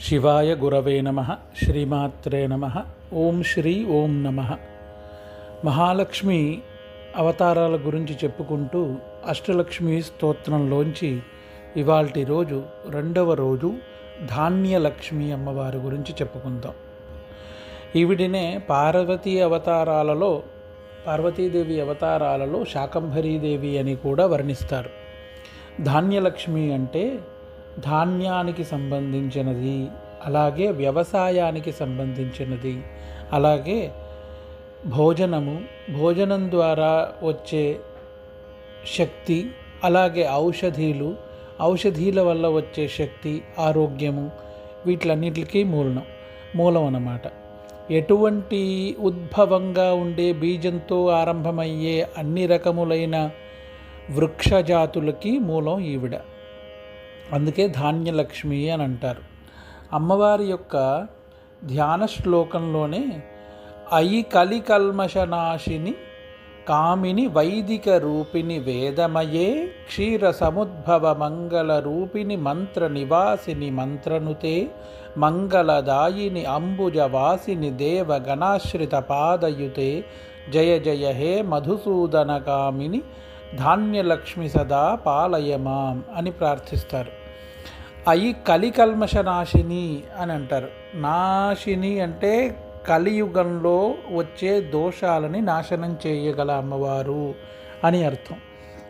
శివాయ గురవే నమ శ్రీమాత్రే నమ ఓం శ్రీ ఓం నమ. మహాలక్ష్మి అవతారాల గురించి చెప్పుకుంటూ అష్టలక్ష్మి స్తోత్రంలోంచి ఇవాల్టి రోజు రెండవ రోజు ధాన్యలక్ష్మి అమ్మవారి గురించి చెప్పుకుందాం. ఈవిడినే పార్వతీ అవతారాలలో పార్వతీదేవి అవతారాలలో శాకంభరీదేవి అని కూడా వర్ణిస్తారు. ధాన్యలక్ష్మి అంటే ధాన్యానికి సంబంధించినది అలాగే వ్యవసాయానికి సంబంధించినది అలాగే భోజనము భోజనం ద్వారా వచ్చే శక్తి అలాగే ఔషధీలు ఔషధీల వల్ల వచ్చే శక్తి ఆరోగ్యము వీటిలన్నిటికీ మూలం మూలం అన్నమాట ఎటువంటి ఉద్భవంగా ఉండే బీజంతో ఆరంభమయ్యే అన్ని రకములైన వృక్షజాతులకి మూలం ఈవిడ. అందుకే ధాన్యలక్ష్మి అని అంటారు. అమ్మవారి యొక్క ధ్యాన శ్లోకంలోనే అయి కలికల్మషనాశిని కామిని వైదిక రూపిణి వేదమయే క్షీర సముద్భవ మంగళ రూపిణి మంత్ర నివాసిని మంత్రనుతే మంగళదాయిని అంబుజవాసిని దేవ గణాశ్రిత పాదయుతే జయ జయ హే మధుసూదన కామిని ధాన్యలక్ష్మి సదా పాలయమాం అని ప్రార్థిస్తారు. అయి కలికల్మష నాశిని అని అంటారు. నాశిని అంటే కలియుగంలో వచ్చే దోషాలని నాశనం చేయగల అమ్మవారు అని అర్థం.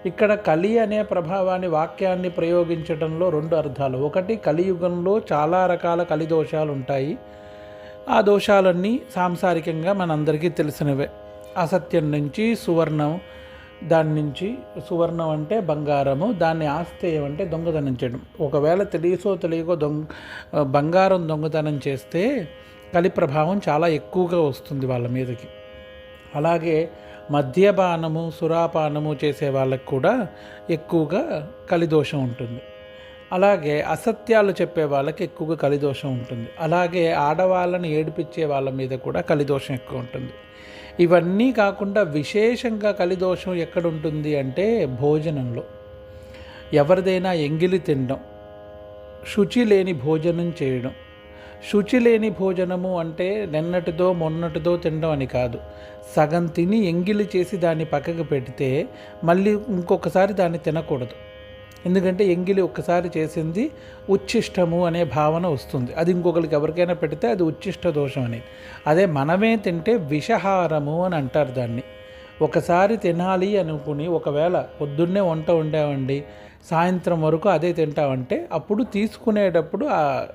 ఇక్కడ కలి అనే ప్రభావాన్ని వాక్యాన్ని ప్రయోగించడంలో రెండు అర్థాలు. ఒకటి కలియుగంలో చాలా రకాల కలి దోషాలు ఉంటాయి. ఆ దోషాలన్నీ సాంసారికంగా మనందరికీ తెలిసినవే. అసత్యం నుంచి సువర్ణం దాని నుంచి సువర్ణం అంటే బంగారము దాన్ని ఆస్తేయం అంటే దొంగతనం చేయడం. ఒకవేళ తెలియసో తెలియకో దొంగ బంగారం దొంగతనం చేస్తే కలి ప్రభావం చాలా ఎక్కువగా వస్తుంది వాళ్ళ మీదకి. అలాగే మద్యపానము సురాపానము చేసే వాళ్ళకి కూడా ఎక్కువగా కలిదోషం ఉంటుంది. అలాగే అసత్యాలు చెప్పే వాళ్ళకి ఎక్కువగా కలిదోషం ఉంటుంది. అలాగే ఆడవాళ్ళని ఏడిపించే వాళ్ళ మీద కూడా కలిదోషం ఎక్కువ ఉంటుంది. ఇవన్నీ కాకుండా విశేషంగా కలిదోషం ఎక్కడ ఉంటుంది అంటే భోజనంలో. ఎవరిదైనా ఎంగిలి తినడం శుచి లేని భోజనం చేయడం. శుచి లేని భోజనము అంటే నిన్నటిదో మొన్నటిదో తినడం అని కాదు. సగం తిని ఎంగిలి చేసి దాన్ని పక్కకు పెడితే మళ్ళీ ఇంకొకసారి దాన్ని తినకూడదు. ఎందుకంటే ఎంగిలి ఒక్కసారి చేసింది ఉచ్ఛిష్టము అనే భావన వస్తుంది. అది ఇంకొకరికి ఎవరికైనా పెడితే అది ఉచ్ఛిష్ట దోషం అని. అదే మనమే తింటే విషహారము అని అంటారు దాన్ని. ఒకసారి తినాలి అనుకుని ఒకవేళ పొద్దున్నే వంట వండామండి సాయంత్రం వరకు అదే తింటామంటే అప్పుడు తీసుకునేటప్పుడు ఆ